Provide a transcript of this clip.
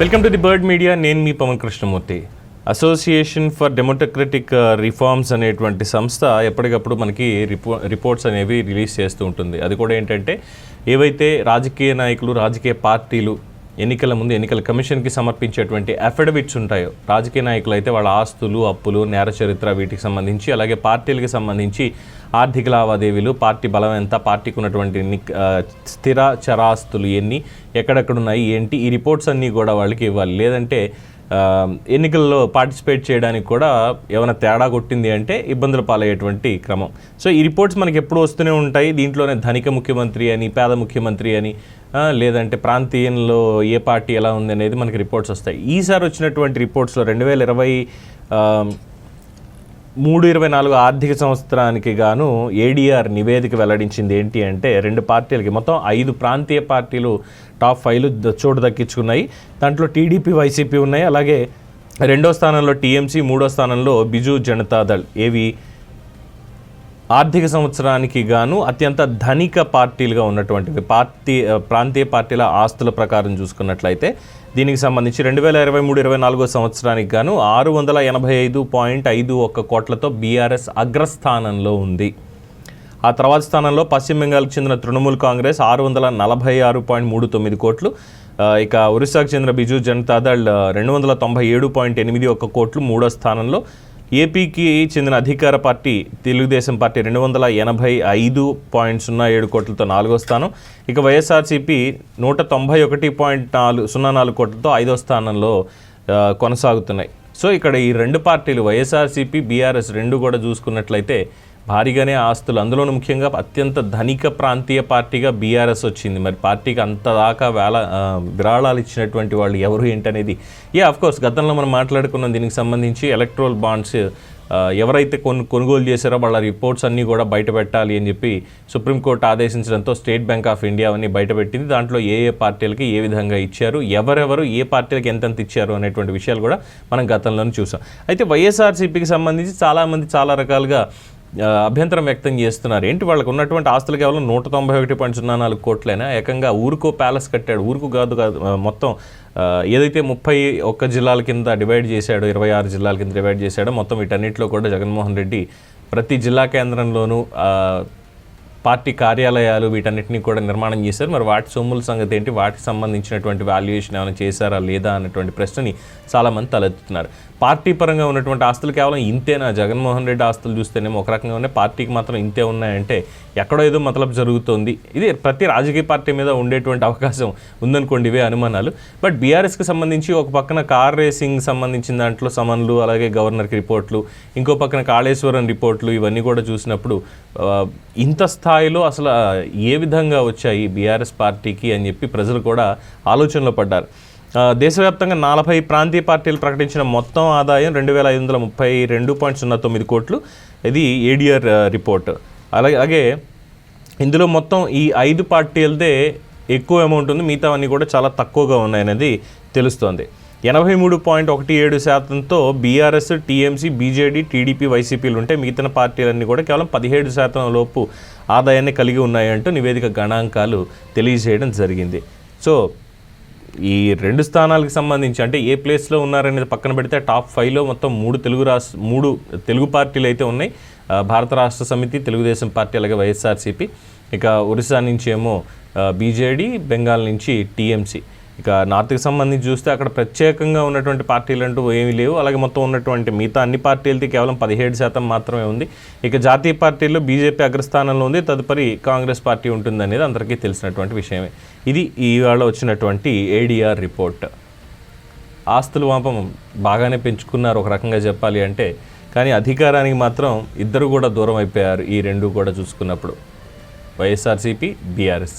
Welcome to the bird media నేను మీ Pavan Krishnamurthy. Association for democratic reforms అనేటువంటి సంస్థ ఎప్పటికప్పుడు మనకి రిపో రిపోర్ట్స్ అనేవి రిలీజ్ చేస్తూ ఉంటుంది. అది కూడా ఏంటంటే ఏవైతే రాజకీయ నాయకులు రాజకీయ పార్టీలు ఎన్నికల ముందు ఎన్నికల కమిషన్కి సమర్పించేటువంటి అఫిడవిట్స్ ఉంటాయో రాజకీయ నాయకులు అయితే వాళ్ళ ఆస్తులు అప్పులు నేర చరిత్ర వీటికి సంబంధించి అలాగే పార్టీలకు సంబంధించి ఆర్థిక లావాదేవీలు పార్టీ బలం ఎంత పార్టీకి ఉన్నటువంటి స్థిర చరాస్తులు ఎన్ని ఎక్కడెక్కడ ఉన్నాయి ఏంటి ఈ రిపోర్ట్స్ అన్నీ కూడా వాళ్ళకి ఇవ్వాలి. లేదంటే ఎన్నికల్లో పార్టిసిపేట్ చేయడానికి కూడా ఏమైనా తేడా కొట్టింది అంటే ఇబ్బందులు పాలయ్యేటువంటి క్రమం. సో ఈ రిపోర్ట్స్ మనకి ఎప్పుడు వస్తూనే ఉంటాయి. దీంట్లోనే ధనిక ముఖ్యమంత్రి అని పేద ముఖ్యమంత్రి అని లేదంటే ప్రాంతీయంలో ఏ పార్టీ ఎలా ఉంది అనేది మనకి రిపోర్ట్స్ వస్తాయి. ఈసారి వచ్చినటువంటి రిపోర్ట్స్లో రెండు వేల ఇరవై మూడు ఇరవై నాలుగు ఆర్థిక సంవత్సరానికి గాను ఏడీఆర్ నివేదిక వెల్లడించింది ఏంటి అంటే రెండు పార్టీలకి మొత్తం ఐదు ప్రాంతీయ పార్టీలు టాప్ ఫైవ్లు చోటు దక్కించుకున్నాయి. దాంట్లో టీడీపీ వైసీపీ ఉన్నాయి. అలాగే రెండో స్థానంలో టీఎంసీ మూడో స్థానంలో బిజు జనతాదళ్ ఏవి? ఆర్థిక సంవత్సరానికి గాను అత్యంత ధనిక పార్టీలుగా ఉన్నటువంటివి పార్టీ ప్రాంతీయ పార్టీల ఆస్తుల ప్రకారం చూసుకున్నట్లయితే దీనికి సంబంధించి రెండు వేల ఇరవై మూడు ఇరవై నాలుగో సంవత్సరానికి గాను ఆరు వందల ఎనభై ఐదు పాయింట్ ఐదు ఒక్క కోట్లతో బీఆర్ఎస్ అగ్రస్థానంలో ఉంది. ఆ తర్వాత స్థానంలో పశ్చిమ బెంగాల్కి చెందిన తృణమూల్ కాంగ్రెస్ ఆరు వందల నలభై ఆరు పాయింట్ మూడు తొమ్మిది కోట్లు ఇక ఒరిస్సాకు చెందిన బిజు జనతాదళ్ రెండు వందల తొంభై ఏడు పాయింట్ ఎనిమిది ఒక్క కోట్లు మూడో స్థానంలో ఏపీకి చెందిన అధికార పార్టీ తెలుగుదేశం పార్టీ రెండు వందల ఎనభై ఐదు పాయింట్ సున్నా ఏడు కోట్లతో నాలుగో స్థానం. ఇక వైఎస్ఆర్సీపీ నూట తొంభై ఒకటి పాయింట్ నాలుగు సున్నా నాలుగు కోట్లతో ఐదో స్థానంలో కొనసాగుతున్నాయి. సో ఇక్కడ ఈ రెండు పార్టీలు వైఎస్ఆర్సీపీ బీఆర్ఎస్ రెండు కూడా చూసుకున్నట్లయితే భారీగానే ఆస్తులు. అందులోనూ ముఖ్యంగా అత్యంత ధనిక ప్రాంతీయ పార్టీగా బీఆర్ఎస్ వచ్చింది. మరి పార్టీకి అంత దాకా వేళ విరాళాలు ఇచ్చినటువంటి వాళ్ళు ఎవరు ఏంటనేది? ఏ కోర్స్ గతంలో మనం మాట్లాడుకున్న. దీనికి సంబంధించి ఎలక్ట్రోల్ బాండ్స్ ఎవరైతే కొను కొనుగోలు చేశారో వాళ్ళ రిపోర్ట్స్ అన్నీ కూడా బయట పెట్టాలి అని చెప్పి సుప్రీంకోర్టు ఆదేశించడంతో స్టేట్ బ్యాంక్ ఆఫ్ ఇండియా అవన్నీ బయటపెట్టింది దాంట్లో ఏ ఏ పార్టీలకి ఏ విధంగా ఇచ్చారు? ఎవరెవరు ఏ పార్టీలకు ఎంతెంత ఇచ్చారు? అనేటువంటి విషయాలు కూడా మనం గతంలోనే చూసాం. అయితే వైఎస్ఆర్సీపీకి సంబంధించి చాలామంది చాలా రకాలుగా అభ్యంతరం వ్యక్తం చేస్తున్నారు. ఏంటి వాళ్ళకు ఉన్నటువంటి ఆస్తులు కేవలం నూట తొంభై ఒకటి పాయింట్ సున్నా నాలుగు కోట్లైనా? ఏకంగా ఊరుకో ప్యాలెస్ కట్టాడు. ఊరుకు కాదు కాదు మొత్తం ఏదైతే ముప్పై ఒక్క జిల్లాల కింద డివైడ్ చేశాడో ఇరవై ఆరు జిల్లాల కింద డివైడ్ చేశాడో మొత్తం వీటన్నిటిలో కూడా జగన్మోహన్ రెడ్డి ప్రతి జిల్లా కేంద్రంలోనూ పార్టీ కార్యాలయాలు వీటన్నిటిని కూడా నిర్మాణం చేశారు. మరి వాటి సొమ్ముల సంగతి ఏంటి? వాటికి సంబంధించినటువంటి వాల్యుయేషన్ ఏమైనా చేశారా లేదా అన్నటువంటి ప్రశ్నని చాలామంది తలెత్తుతున్నారు. పార్టీ పరంగా ఉన్నటువంటి ఆస్తులు కేవలం ఇంతేనా? జగన్మోహన్ రెడ్డి ఆస్తులు చూస్తేనేమో ఒక రకంగా ఉన్నాయి. పార్టీకి మాత్రం ఇంతే ఉన్నాయంటే ఎక్కడో ఏదో మతలబు జరుగుతోంది. ఇది ప్రతి రాజకీయ పార్టీ మీద ఉండేటువంటి అవకాశం ఉందనుకోండి ఇవే అనుమానాలు. బట్ బీఆర్ఎస్కి సంబంధించి ఒక పక్కన కార్ రేసింగ్ సంబంధించిన దాంట్లో సమన్లు అలాగే గవర్నర్కి రిపోర్ట్లు ఇంకో పక్కన కాళేశ్వరం రిపోర్ట్లు ఇవన్నీ కూడా చూసినప్పుడు ఇంత స్థాయిలో అసలు ఏ విధంగా వచ్చాయి బీఆర్ఎస్ పార్టీకి అని చెప్పి ప్రజలు కూడా ఆలోచనలో పడ్డారు. దేశవ్యాప్తంగా నలభై ప్రాంతీయ పార్టీలు ప్రకటించిన మొత్తం ఆదాయం రెండు వేల ఐదు వందల ముప్పై రెండు పాయింట్ సున్నా తొమ్మిది కోట్లు. ఇది ఏడిఆర్ రిపోర్ట్. అలాగే అలాగే ఇందులో మొత్తం ఈ ఐదు పార్టీలదే ఎక్కువ అమౌంట్ ఉంది. మిగతావన్నీ కూడా చాలా తక్కువగా ఉన్నాయనేది తెలుస్తోంది. ఎనభై మూడు పాయింట్ ఒకటి ఏడు శాతంతో బీఆర్ఎస్ టీఎంసీ బీజేడీ టీడీపీ వైసీపీలు ఉంటే మిగతా పార్టీలన్నీ కూడా కేవలం పదిహేడు శాతం లోపు ఆదాయాన్ని కలిగి ఉన్నాయంటూ నివేదిక గణాంకాలు తెలియజేయడం జరిగింది. సో ఈ రెండు స్థానాలకు సంబంధించి అంటే ఏ ప్లేస్లో ఉన్నారనేది పక్కన పెడితే టాప్ ఫైవ్లో మొత్తం మూడు తెలుగు రాష్ట్ర మూడు తెలుగు పార్టీలు అయితే ఉన్నాయి. భారత రాష్ట్ర సమితి తెలుగుదేశం పార్టీ అలాగే వైఎస్ఆర్సీపీ. ఇక ఒరిస్సా నుంచి ఏమో బీజేడీ బెంగాల్ నుంచి టీఎంసీ. ఇక నార్త్కి సంబంధించి చూస్తే అక్కడ ప్రత్యేకంగా ఉన్నటువంటి పార్టీలు అంటూ ఏమీ లేవు. అలాగే మొత్తం ఉన్నటువంటి మిగతా అన్ని పార్టీలకి కేవలం పదిహేడు శాతం మాత్రమే ఉంది. ఇక జాతీయ పార్టీల్లో బీజేపీ అగ్రస్థానంలో ఉంది. తదుపరి కాంగ్రెస్ పార్టీ ఉంటుంది అనేది అందరికీ తెలిసినటువంటి విషయమే. ఇది ఈవేళ వచ్చినటువంటి ఏడీఆర్ రిపోర్ట్. ఆస్తులు వాపం బాగానే పెంచుకున్నారు ఒక రకంగా చెప్పాలి అంటే కానీ అధికారానికి మాత్రం ఇద్దరు కూడా దూరం అయిపోయారు ఈ రెండు కూడా చూసుకున్నప్పుడు. YSRCP BRS.